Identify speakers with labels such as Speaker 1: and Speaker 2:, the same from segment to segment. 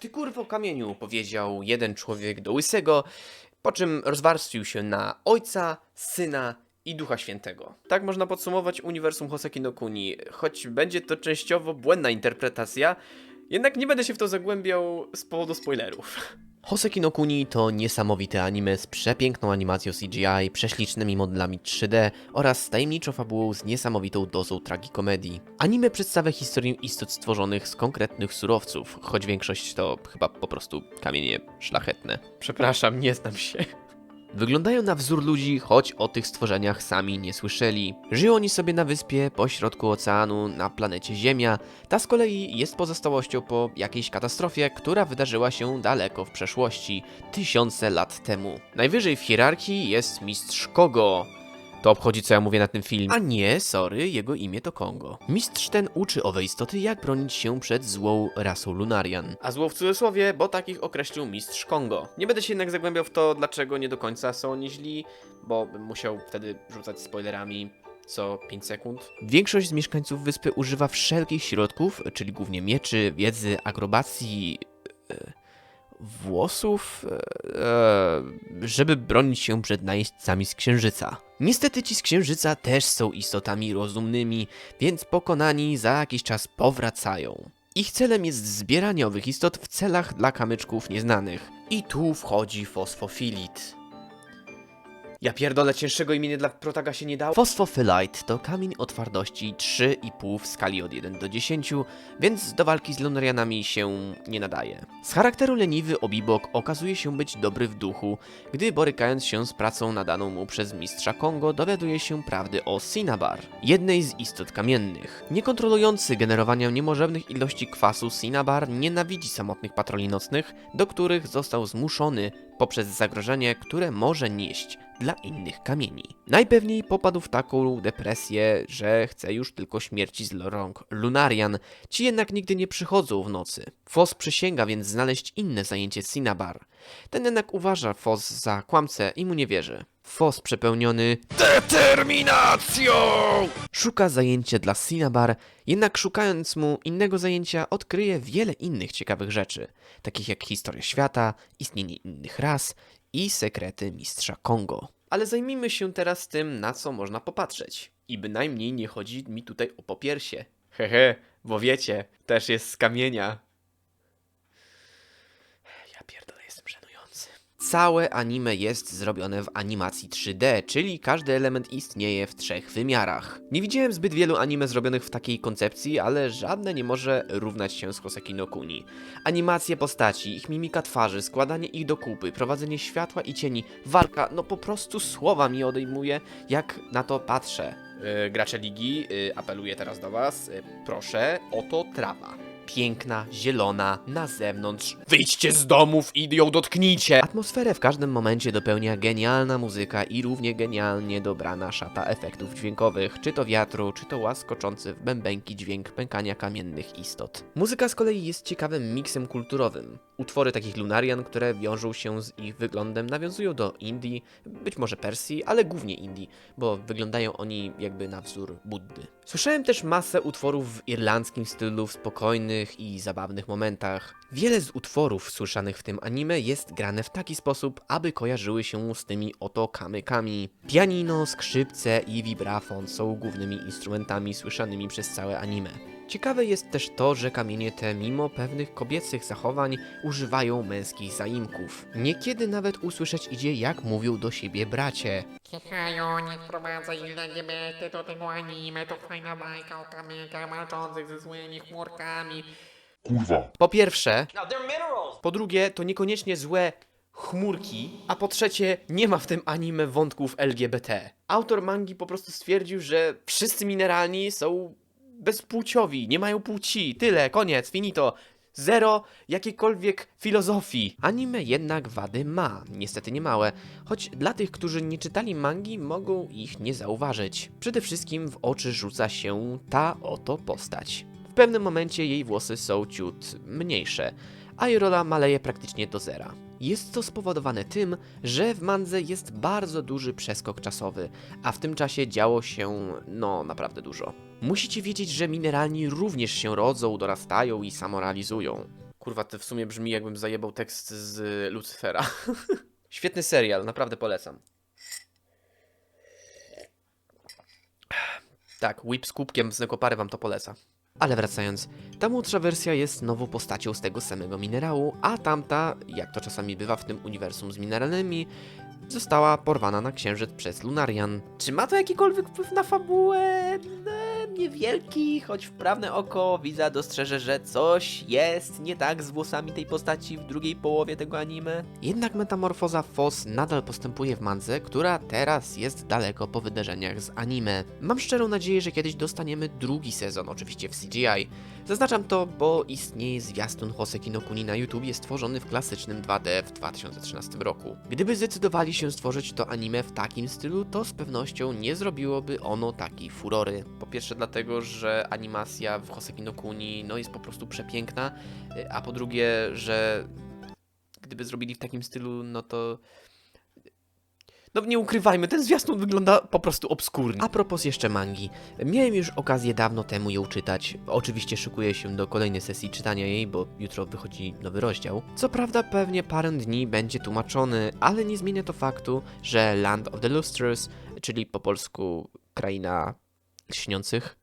Speaker 1: ty kurwo kamieniu, powiedział jeden człowiek do łysego, po czym rozwarstwił się na ojca, syna i ducha świętego. Tak można podsumować uniwersum Hoseki no Kuni, choć będzie to częściowo błędna interpretacja, jednak nie będę się w to zagłębiał z powodu spoilerów. Hoseki no Kuni to niesamowite anime z przepiękną animacją CGI, prześlicznymi modelami 3D oraz tajemniczą fabułą z niesamowitą dozą tragikomedii. Anime przedstawia historię istot stworzonych z konkretnych surowców, choć większość to chyba po prostu kamienie szlachetne. Przepraszam, nie znam się. Wyglądają na wzór ludzi, choć o tych stworzeniach sami nie słyszeli. Żyją oni sobie na wyspie pośrodku oceanu na planecie Ziemia. Ta z kolei jest pozostałością po jakiejś katastrofie, która wydarzyła się daleko w przeszłości, tysiące lat temu. Najwyżej w hierarchii jest mistrz Kogo. To obchodzi, co ja mówię na tym filmie. A nie, sorry, jego imię to Kongo. Mistrz ten uczy owe istoty, jak bronić się przed złą rasą Lunarian. A złą w cudzysłowie, bo takich określił mistrz Kongo. Nie będę się jednak zagłębiał w to, dlaczego nie do końca są oni źli, bo bym musiał wtedy rzucać spoilerami co 5 sekund. Większość z mieszkańców wyspy używa wszelkich środków, czyli głównie mieczy, wiedzy, akrobacji, e, włosów, e, żeby bronić się przed najeźdźcami z księżyca. Niestety ci z księżyca też są istotami rozumnymi, więc pokonani za jakiś czas powracają. Ich celem jest zbieranie owych istot w celach dla kamyczków nieznanych. I tu wchodzi fosfofilit. Ja pierdolę, cięższego imienia dla protaga się nie dało. Fosfophyllite to kamień o twardości 3,5 w skali od 1 do 10, więc do walki z Lunarianami się nie nadaje. Z charakteru leniwy Obibok okazuje się być dobry w duchu, gdy borykając się z pracą nadaną mu przez mistrza Kongo dowiaduje się prawdy o Cinnabar, jednej z istot kamiennych. Niekontrolujący generowania niemożebnych ilości kwasu Cinnabar nienawidzi samotnych patroli nocnych, do których został zmuszony poprzez zagrożenie, które może nieść dla innych kamieni. Najpewniej popadł w taką depresję, że chce już tylko śmierci z rąk Lunarian. Ci jednak nigdy nie przychodzą w nocy. Fos przysięga więc znaleźć inne zajęcie Cinnabar. Ten jednak uważa Fos za kłamcę i mu nie wierzy. Fos przepełniony determinacją szuka zajęcia dla Cinnabar, jednak szukając mu innego zajęcia odkryje wiele innych ciekawych rzeczy, takich jak historia świata, istnienie innych ras i sekrety mistrza Kongo. Ale zajmijmy się teraz tym, na co można popatrzeć. I bynajmniej nie chodzi mi tutaj o popiersie. Hehe, bo wiecie, też jest z kamienia. Ja pierdolę, jestem żenujący. Całe anime jest zrobione w animacji 3D, czyli każdy element istnieje w trzech wymiarach. Nie widziałem zbyt wielu anime zrobionych w takiej koncepcji, ale żadne nie może równać się z Hoseki no Kuni. Animacje postaci, ich mimika twarzy, składanie ich do kupy, prowadzenie światła i cieni, walka, no po prostu słowa mi odejmuje, jak na to patrzę. Yy, gracze ligi, yy, apeluję teraz do was, yy, proszę, oto trawa piękna, zielona, na zewnątrz. Wyjdźcie z domów i ją dotknijcie! Atmosferę w każdym momencie dopełnia genialna muzyka i równie genialnie dobrana szata efektów dźwiękowych, czy to wiatru, czy to łaskoczący w bębenki dźwięk pękania kamiennych istot. Muzyka z kolei jest ciekawym miksem kulturowym. Utwory takich Lunarian, które wiążą się z ich wyglądem, nawiązują do Indii, być może Persji, ale głównie Indii, bo wyglądają oni jakby na wzór Buddy. Słyszałem też masę utworów w irlandzkim stylu, w i zabawnych momentach. Wiele z utworów słyszanych w tym anime jest grane w taki sposób, aby kojarzyły się z tymi oto kamykami. Pianino, skrzypce i vibrafon są głównymi instrumentami słyszanymi przez całe anime. Ciekawe jest też to, że kamienie te mimo pewnych kobiecych zachowań używają męskich zaimków. Niekiedy nawet usłyszeć idzie jak mówią do siebie bracie.
Speaker 2: Kichajo, nie wprowadzaj LGBT do tego anime, to fajna bajka o walczących ze złymi chmurkami.
Speaker 3: Kurwa.
Speaker 1: Po pierwsze, po drugie, to niekoniecznie złe chmurki, a po trzecie, nie ma w tym anime wątków LGBT. Autor mangi po prostu stwierdził, że wszyscy mineralni są bezpłciowi, nie mają płci, tyle, koniec, finito. Zero jakiejkolwiek filozofii. Anime jednak wady ma, niestety nie małe, choć dla tych, którzy nie czytali mangi, mogą ich nie zauważyć. Przede wszystkim w oczy rzuca się ta oto postać. W pewnym momencie jej włosy są ciut mniejsze, a jej rola maleje praktycznie do zera. Jest to spowodowane tym, że w mandze jest bardzo duży przeskok czasowy, a w tym czasie działo się, no, naprawdę dużo. Musicie wiedzieć, że mineralni również się rodzą, dorastają i samorealizują. Kurwa, to w sumie brzmi jakbym zajebał tekst z Lucyfera. Świetny serial, naprawdę polecam. Tak, whip z kubkiem z nekopary wam to poleca. Ale wracając, ta młodsza wersja jest nową postacią z tego samego minerału, a tamta, jak to czasami bywa w tym uniwersum z mineralnymi, została porwana na księżyc przez Lunarian. Czy ma to jakikolwiek wpływ na fabułę? Niewielki, choć wprawne oko widza dostrzeże, że coś jest nie tak z włosami tej postaci w drugiej połowie tego anime. Jednak metamorfoza Fos nadal postępuje w mandze, która teraz jest daleko po wydarzeniach z anime. Mam szczerą nadzieję, że kiedyś dostaniemy drugi sezon, oczywiście w CGI. Zaznaczam to, bo istnieje zwiastun Hoseki no Kuni na YouTubie stworzony w klasycznym 2D w 2013 roku. Gdyby zdecydowali się stworzyć to anime w takim stylu, to z pewnością nie zrobiłoby ono takiej furory. Po pierwsze dlatego, że animacja w Hoseki no Kuni no, jest po prostu przepiękna, y, a po drugie, że gdyby zrobili w takim stylu, no to no nie ukrywajmy, ten zwiastun wygląda po prostu obskurnie. A propos jeszcze mangi. Miałem już okazję dawno temu ją czytać. Oczywiście szykuję się do kolejnej sesji czytania jej, bo jutro wychodzi nowy rozdział. Co prawda pewnie parę dni będzie tłumaczony, ale nie zmienia to faktu, że Land of the Lustrous, czyli po polsku kraina lśniących,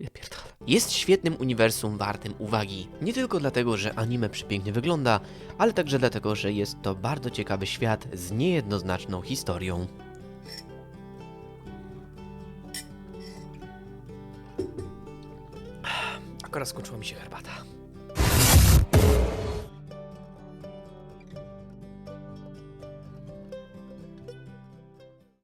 Speaker 1: ja pierdolę. Jest świetnym uniwersum wartym uwagi. Nie tylko dlatego, że anime przepięknie wygląda, ale także dlatego, że jest to bardzo ciekawy świat z niejednoznaczną historią. Akurat skończyła mi się herbata.